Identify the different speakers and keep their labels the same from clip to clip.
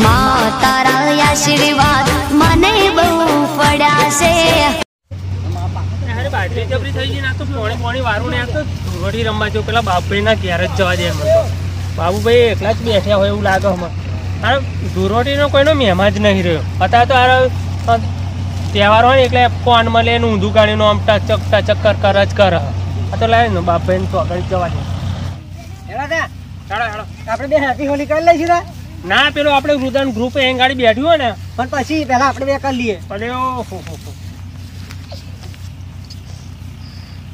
Speaker 1: માં તારા આશીર્વાદ મને બહુ પડ્યા છે
Speaker 2: બાટલી જબરી થઈ ગઈ ના તો પોણી પોણી વારું ને તો ધૂળવટી રમવા જો પેલા બાપુભાઈ ના ઘેર જ જવા દે બાબુભાઈ એકલા જ બેઠ્યા હોય એવું લાગે હમણાં. અરે ધૂળવટીનો કોઈનો મહેમાન જ નહીં રહ્યો. અત્યારે તો આ તહેવાર હોય ને એટલે કોણ મળે એનું ઊંધું ગાડીનું આમ ટચક ટચક કર કર જ કર. આ તો લાવે ને બાપભાઈને તો આગળ જવા દે
Speaker 3: હેલો આપણે બે હેપી હોલી કરી લઈશું તા.
Speaker 2: ના પેલું આપણે રુદન ગ્રુપ એ ગાડી બેઠ્યું હોય ને
Speaker 3: પણ પછી પેલા આપણે બે કરી લઈએ.
Speaker 2: અરે ઓ હો હો હો.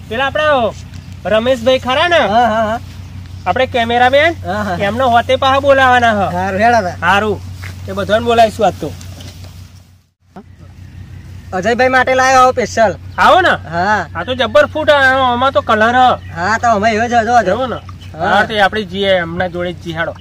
Speaker 2: પેલા આપણા રમેશભાઈ ખરા ને? આપણે કેમેરામેન
Speaker 3: બેન હા
Speaker 2: હોતે પાહા બોલાવાના હ.
Speaker 3: સારું
Speaker 2: એ બધાને બોલાવીશું આજ તો.
Speaker 3: અજયભાઈ માટે લાવ્યો આવો સ્પેશિયલ
Speaker 2: આવો ને?
Speaker 3: હા.
Speaker 2: આ તો જબ્બર ફૂટ આમાં તો કલર હા.
Speaker 3: તો અમે એવો જ હતો
Speaker 2: ને? હા. તે આપણે જીએ એમના જોડે જીહાડો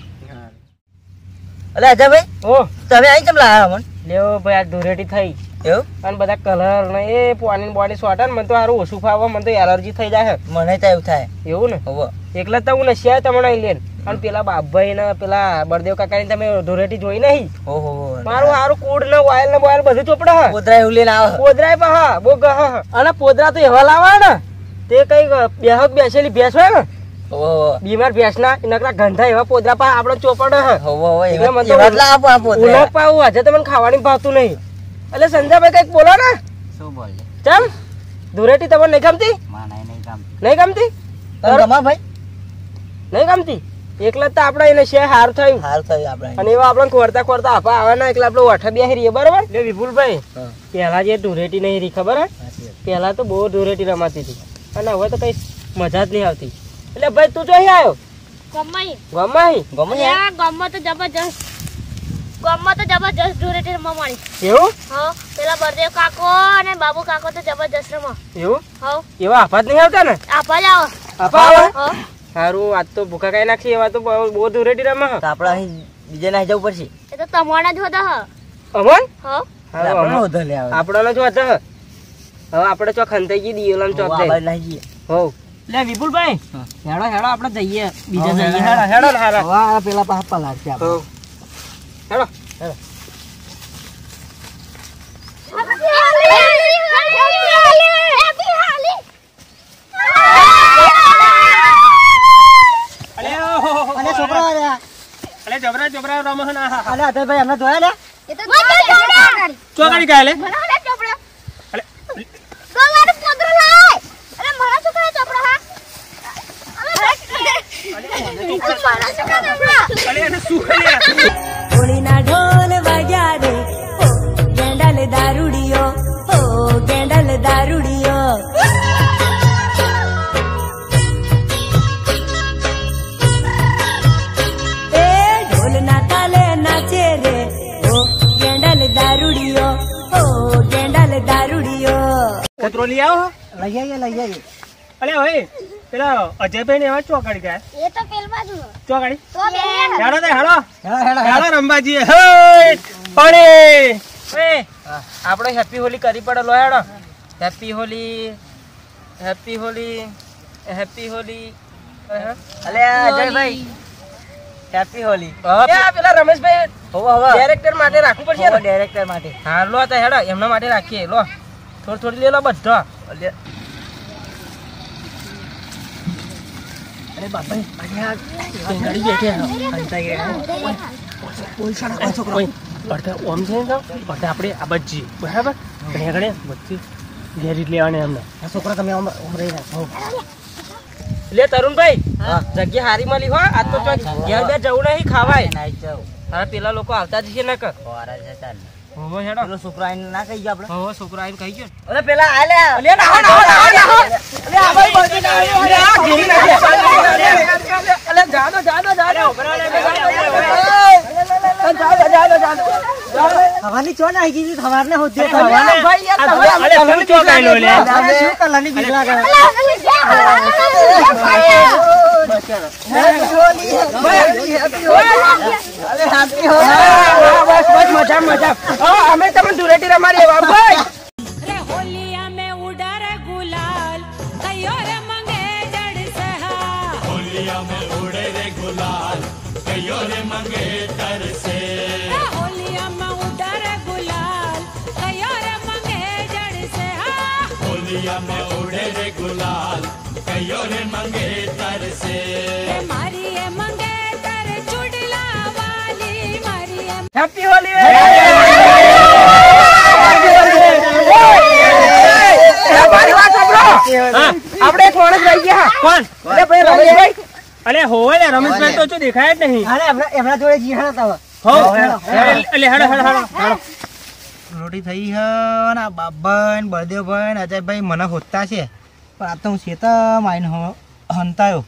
Speaker 3: અલે અજયભાઈ
Speaker 2: ઓ.
Speaker 3: તમે અહીં કેમ લાવ્યા અમન?
Speaker 2: લેવો ભાઈ આ ધૂળેટી થઈ.
Speaker 3: એવું?
Speaker 2: અને બધા કલર ને એ પાણી બોડી સોટા ને મને તો સારું ઓછું ફાવે મને તો એલર્જી થઈ જાય
Speaker 3: મને તો એવું થાય.
Speaker 2: એવું ને?
Speaker 3: હવે.
Speaker 2: એકલા તો હું નશિયા તમને અહીં લેન અને પેલા બાપભાઈ ને પેલા બળદેવ કાકા ની તમે ધૂળેટી જોઈ નહીં?
Speaker 3: ઓહો
Speaker 2: મારું સારું કુડ ને વાયલ ને બોયલ બધું ચોપડે હા.
Speaker 3: પોદરા એવું લઈને આવે.
Speaker 2: પોદરા પા હા બો ગહ અને પોદરા તો એવા લાવા ને તે કઈ બેહક બેસેલી ભેંસ હોય ને બીમાર ભેંસ ના નકરા ગંધા એવા પોદરા પા આપડે ચોપડ હ. એટલે મને તો
Speaker 3: એવા આપો
Speaker 2: ઉલક પાવું આજે તમને ખાવાની ભાવતું નહીં. એટલે સંજાભાઈ કંઈક બોલો ને.
Speaker 3: શું બોલ?
Speaker 2: ચમ ધુરેટી તમને નહીં ગમતી?
Speaker 3: નહીં
Speaker 2: ગમતી.
Speaker 3: ગમા ભાઈ?
Speaker 2: નહીં ગમતી? એકલા તો આપણે એને છે હાર થયું.
Speaker 3: હાર થયું આપણે
Speaker 2: અને એવા આપણે ખોરતા ખોરતા આપા આવવાના એટલે આપણે ઓઠા બેસી રહીએ બરોબર? એટલે વિપુલભાઈ પહેલા જે ધૂળેટી નહીં રહી ખબર હે? પહેલા તો બહુ ધૂળેટી રમાતી હતી. અને હવે તો કઈ મજા જ નહીં આવતી. એટલે ભાઈ તું ચોહી આવ્યો?
Speaker 4: ગમાઈ.
Speaker 2: ગામમાં અહીં?
Speaker 3: ગમે
Speaker 4: અલ્યા તો જબરજસ્ત. ગામમાં તો જબરજસ્ત ધૂળેટી રમવા મળી
Speaker 2: એવું?
Speaker 4: હા પેલા બરદેવ કાકો અને બાબુ કાકો તો જબરજસ્ત રમો
Speaker 2: એવું?
Speaker 4: હા.
Speaker 2: એવા આફાત નહીં આવતા ને?
Speaker 4: આફા આવો.
Speaker 2: આફા આવો? સારું આજ તો ભૂખા કઈ નાખી એવા તો બહુ ધૂરેટી રમે
Speaker 3: તો આપણે અહીં બીજે ના જવું પડશે.
Speaker 4: એ તો તમારા જ હોતા હા.
Speaker 2: અમન?
Speaker 4: હા.
Speaker 3: આપણે
Speaker 2: જો હતા હવે આપણે ચોખન થઈ ગઈ દિયોલામ ચોક
Speaker 3: થઈ
Speaker 2: જાય. લે વિપુલભાઈ હેડો હેડો આપણે જઈએ. બીજા જઈએ.
Speaker 3: હેડો,
Speaker 2: હેડો હેડો વાહ હેડો.
Speaker 3: હવે આ પેલા પાછા પલાળશે આપણે.
Speaker 2: હેડો હેડો. અલે ઓહો, ઓહો, ઓહો,
Speaker 3: અલે છોકરા આયા.
Speaker 2: અલે જબરા જબરા રમહ ના હા, હા.
Speaker 3: ભાઈ એમને જોયા લે?
Speaker 2: ચો ગાડી કાલે અલે કતરો લઈ આવો
Speaker 3: લઈ આવીએ લઈ આવીએ.
Speaker 2: અરે હવે પેલા અજયભાઈ ને એવા ચોકડી ગયા.
Speaker 4: એ તો પેલ બાજુ
Speaker 2: ચો ગાડી
Speaker 4: તો બે
Speaker 2: હેડો. તે હેડો.
Speaker 3: હેડો
Speaker 2: રમવા હે પાણી. એ આપણે હેપી હોલી કરી પડે લો હેડો. Happy Holi happy Holi happy Holi.
Speaker 3: અલે અજયભાઈ. હેપી હોલી.
Speaker 2: પેલા રમેશભાઈ
Speaker 3: હોવો હવે.
Speaker 2: ડાયરેક્ટર માટે રાખવું પડશે
Speaker 3: ડાયરેક્ટર માટે.
Speaker 2: હા લો તો હેડો એમના માટે રાખીએ લો. થોડી થોડી લે લો બધો
Speaker 3: અરે બાપા
Speaker 2: ગાડી બેઠી ઓમ છે ને આપણે આ બરાબર આગળ વચ્ચે ઘેરી લેવાને એમને
Speaker 3: આ છોકરા તમે રહી રાખો
Speaker 2: લે તરુણભાઈ
Speaker 3: હા.
Speaker 2: જગ્યા હારી મળી હો આ તો ઘેર બે જવું નહીં ખાવાય તારા પેલા લોકો આવતા જ છે ને કર હોવો હેડો
Speaker 3: પેલો છોકરો આઈને ના કહી ગયો આપણે
Speaker 2: હોવો છોકરો આવીને કહી ગયો
Speaker 3: અરે પેલા આ
Speaker 2: લે લે ના ના ના ના લે આ ભાઈ બોલી ના અલે આ ઘેરી નાખે અલે જાદો જાદો જાદો જાદો જાદો જાદો
Speaker 3: હવાની ચો ના આવી ગઈ હવારને હોતી
Speaker 2: અલે ભાઈ યાર તમે અલે તમે ચો કાઈ લો લે
Speaker 3: શું કલરની બીક લાગે
Speaker 2: બસ બસ મજા મજા હા અમે તમને ધૂળેટી રમાડી એવા ભાઈ
Speaker 1: રે હોલિયા મે ઉડા રે ગુલાલ કયો રે મંગે જડ સહા હોલિયા મે ઉડે રે ગુલાલ કયો રે મંગે તરસે
Speaker 5: હોલિયા મે ઉડા રે ગુલાલ કયો રે મંગે
Speaker 2: જડ સહા હોલિયા મે ઉડે
Speaker 6: રે ગુલાલ કયો રે મંગે તરસે હેપી હોલી
Speaker 2: આપણે એક રહી ગયા.
Speaker 6: કોણ?
Speaker 2: અરે ભાઈ રમેશભાઈ.
Speaker 6: અરે હોવે ને રમેશભાઈ તો શું દેખાય જ નહીં.
Speaker 2: અરે એમના જોડે જીહાણા હતા
Speaker 6: હો. એટલે હેડો હેડો હેડો
Speaker 7: રોટી થઈ છે ને આ બાબાઈ ને બળદેવભાઈ ને અજયભાઈ મને હોતા છે. પણ આ તો હું શેતા માઈને હંતાયો.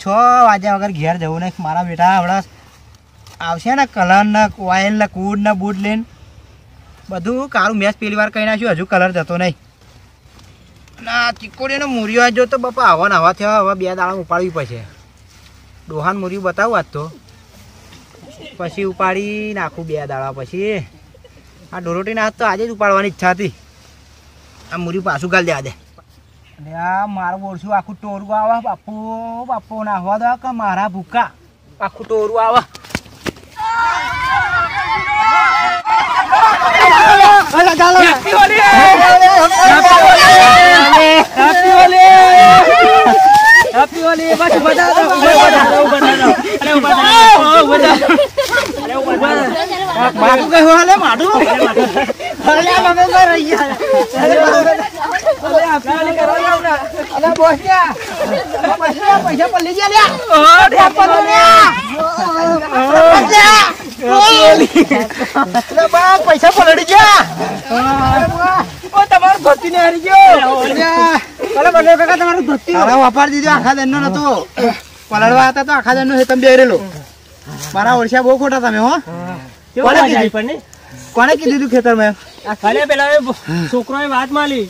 Speaker 7: છ વાગ્યા વગર ઘેર જવું નહીં. મારા બેટા હમણાં આવશે ને કલરના ઓઇલના ઓઇલ ને કૂડ ને બૂટ લઈને. બધું કારું મેચ પેલી વાર કહી નાખ્યું, હજુ કલર જતો નહીં. ના ચીકોડીનો મૂર્યો આજો તો બાપા આવા ને થયા, હવે બે દાડા ઉપાડવી પડશે. ડોહાન મૂર્યું બતાવું આજ તો. પછી ઉપાડી નાખું બે દાડા પછી. આ ડોરોટીના હાથ તો આજે જ ઉપાડવાની ઈચ્છા હતી. આ મૂર્યું પાછું ગાલ દે. અને આ મારું બોલશું આખું ટોરું આવે, બાપુ બાપુ, ના હવા દો કે મારા ભૂકા. આખું ટોરું આવે.
Speaker 2: Happy Holi happy Holi happy Holi બસ બધા
Speaker 7: બાપુ કઈ હાલે માડું અરે આ મમ્મી કઈ રહી ગયા અરે અરે બોસ લ્યા પૈસા પૈસા પલ્લી ગયા લ્યા. પલ્લો લ્યા. પૈસા પલળી ગયા.
Speaker 2: ઓ તમારું ભક્તિ ને હારી ગયો.
Speaker 7: તમારું વાપાર દીધો. આખા દનનો નતો. પલડવા હતા તો આખા હેતમ બેરેલો. મારા ઓળશા બહુ ખોટા તમે હો. કોને કીધું? તું ખેતર મેં
Speaker 6: પેલા છોકરો છોકરોએ વાત માલી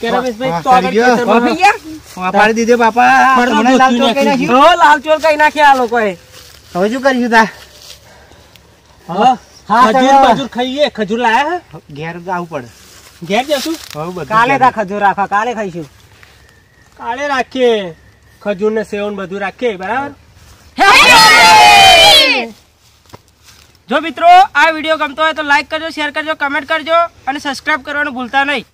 Speaker 6: કે રમેશભાઈ તો આગળ
Speaker 7: કરી
Speaker 6: ખેતરમાં
Speaker 7: દીધો બાપા. તમને લાલ ચોર કઈ નાખ્યો?
Speaker 2: હો લાલ ચોર કઈ નાખ્યા આ લોકોએ.
Speaker 7: હવે શું કરીશું તા?
Speaker 6: હા
Speaker 2: હા,
Speaker 6: ખજૂર
Speaker 2: ચાલો.
Speaker 6: ખાઈએ. ખજૂર લાયા હે?
Speaker 7: ઘેર આવું પડે.
Speaker 6: ઘેર જશું?
Speaker 7: હવે બધું
Speaker 2: કાલે. તા ખજૂર રાખા કાલે ખાઈશું.
Speaker 6: કાલે રાખીએ. ખજૂર ને સેવન બધું રાખીએ બરાબર?
Speaker 2: જો મિત્રો આ વીડિયો ગમતો હોય તો લાઈક કરજો શેર કરજો કમેન્ટ કરજો અને સબસ્ક્રાઇબ કરવાનું ભૂલતા નહીં.